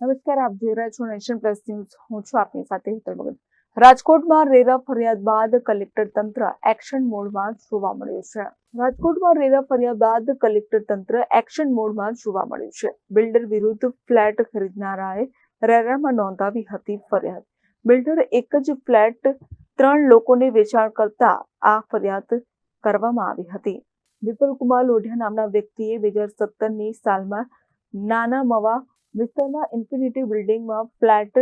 નમસ્કાર, આપ જોઈ રહ્યા છો નેશન પ્લસ ન્યૂઝ. હું છું આપની સાથે હેતલ ભગત. રાજકોટમાં રેરા ફરિયાદ બાદ કલેક્ટર તંત્ર એક્શન મોડમાં જોવા મળ્યું છે. રાજકોટમાં રેરા ફરિયાદ બાદ કલેક્ટર તંત્ર એક્શન મોડમાં જોવા મળ્યું છે. બિલ્ડર વિરુદ્ધ ફ્લેટ ખરીદનારાએ રેરામાં નોંધાવી હતી ફરિયાદ. બિલ્ડર એક જ ફ્લેટ ત્રણ લોકોને વેચાણ કરતા આ ફરિયાદ કરવામાં આવી હતી. વિપુલ કુમાર લોઢિયા નામના વ્યક્તિએ બે હજાર સત્તરની સાલમાં નાના મવા વિસ્તારમાં ઇન્ફિનિટી બિલ્ડિંગમાં ફ્લેટ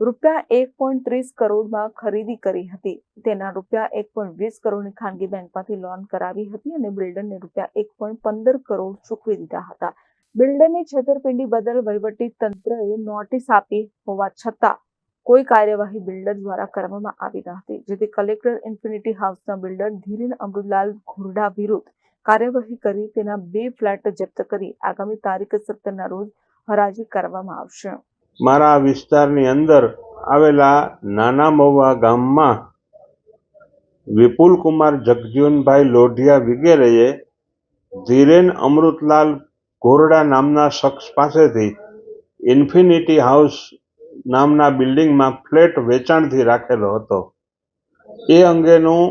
રૂપિયા એક પોઈન્ટ ત્રીસ કરોડમાં ખરીદી કરી હતી. તેના રૂપિયા એક પોઈન્ટ વીસ કરોડની ખાનગી બેંકમાંથી લોન કરાવી હતી અને બિલ્ડરને રૂપિયા એક પોઈન્ટ પંદર કરોડ ચૂકવી દીધા હતા. બિલ્ડરની છેતરપિંડી બદલ વહીવટી તંત્રએ નોટિસ આપી હોવા છતાં કોઈ કાર્યવાહી બિલ્ડર દ્વારા કરવામાં આવી ન હતી, જેથી કલેક્ટર ઇન્ફિનિટી હાઉસના બિલ્ડર ધીરેન અમૃતલાલ ઘોરડા વિરુદ્ધ કાર્યવાહી કરી તેના બે ફ્લેટ જપ્ત કરી. આગામી તારીખ સત્તરના રોજ હરાજી કરવામાં આવશે. મારા વિસ્તારની અંદર આવેલા નાના મવા ગામમાં વિપુલ કુમાર જગજીવનભાઈ લોઢિયા વગેરેએ ધીરેન અમૃતલાલ ઘોરડા નામના શખ્સ પાસેથી ઇન્ફિનિટી હાઉસ નામના બિલ્ડિંગમાં ફ્લેટ વેચાણથી રાખેલો હતો. એ અંગેનું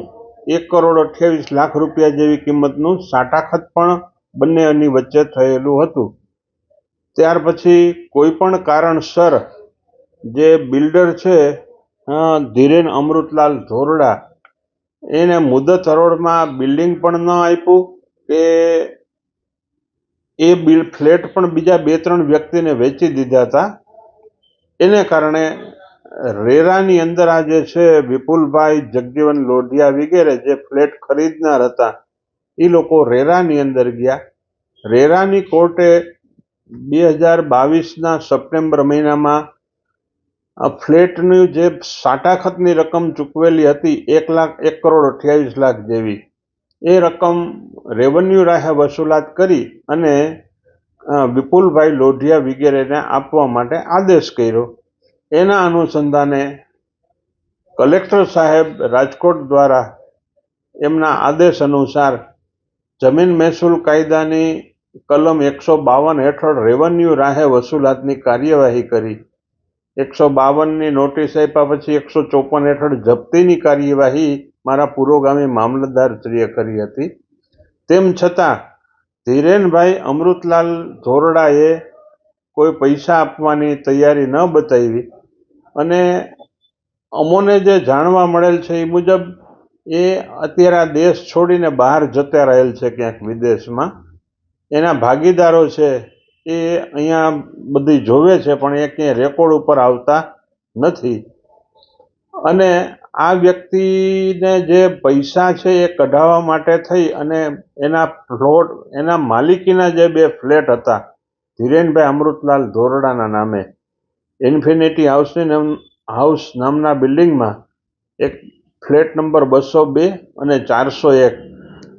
એક કરોડ અઠ્યાવીસ લાખ રૂપિયા જેવી કિંમતનું સાટાખત પણ બંનેની વચ્ચે થયેલું હતું. ત્યાર પછી કોઈ પણ કારણસર જે બિલ્ડર છે ધીરેન અમૃતલાલ ધોરડા, એને મુદત હરોળમાં બિલ્ડિંગ પણ ન આપ્યું કે એ બિલ ફ્લેટ પણ બીજા બે ત્રણ વ્યક્તિને વેચી દીધા હતા. એને કારણે રેરાની અંદર આ જે છે વિપુલભાઈ જગજીવન લોઢિયા વગેરે જે ફ્લેટ ખરીદનાર હતા એ લોકો રેરાની અંદર ગયા. રેરાની કોર્ટે બે હજાર બાવીસના સપ્ટેમ્બર મહિનામાં ફ્લેટની જે સાટાખતની રકમ ચૂકવેલી હતી, એક લાખ, એક કરોડ અઠ્યાવીસ લાખ જેવી, એ રકમ રેવન્યુ રાહે વસૂલાત કરી અને વિપુલભાઈ લોઢિયા વગેરેને આપવા માટે આદેશ કર્યો. એના અનુસંધાને કલેક્ટર સાહેબ રાજકોટ દ્વારા એમના આદેશ અનુસાર જમીન મહેસૂલ કાયદાની કલમ એકસો બાવન હેઠળ રેવન્યુ રાહે વસૂલાતની કાર્યવાહી કરી. એકસો બાવનની નોટિસ આપ્યા પછી એકસો ચોપન હેઠળ જપ્તીની કાર્યવાહી મારા પુરોગામી મામલતદારશ્રીએ કરી હતી. તેમ છતાં, ધીરેનભાઈ અમૃતલાલ ધોરડાએ કોઈ પૈસા આપવાની તૈયારી ન બતાવી અને અમોને જે જાણવા મળેલ છે એ મુજબ એ અત્યારે આ દેશ છોડીને બહાર જતા રહેલ છે ક્યાંક વિદેશમાં. એના ભાગીદારો છે, એ અહીંયા બધી જોવે છે, પણ એ ક્યાંય રેકોર્ડ ઉપર આવતા નથી. અને આ વ્યક્તિને જે પૈસા છે એ કઢાવવા માટે થઈ અને એના ફ્લોટ એના માલિકીના જે બે ફ્લેટ હતા, ધીરેનભાઈ અમૃતલાલ ધોરડાના નામે, ઇન્ફિનિટી હાઉસની હાઉસ નામના બિલ્ડિંગમાં એક ફ્લેટ નંબર બસો બે અને ચારસો એક.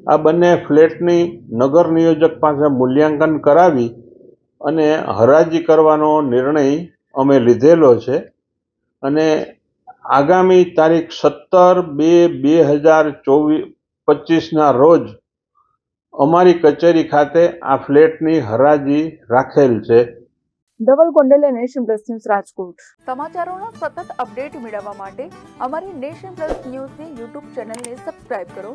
આ બંને ફ્લેટની નગર નિયોજક પાસે મૂલ્યાંકન કરાવી અને હરાજી કરવાનો નિર્ણય અમે લીધેલો છે. અને આગામી તારીખ સત્તર બે બે હજાર ચોવીસ પચીસના રોજ અમારી કચેરી ખાતે આ ફ્લેટની હરાજી રાખેલ છે. ડબલ ગોંડલે નેશન પ્લસ ન્યૂઝ રાજકોટ. સમાચારોના સતત અપડેટ મેળવવા માટે અમારી નેશન પ્લસ ન્યૂઝની યુટ્યુબ ચેનલને સબસ્ક્રાઇબ કરો.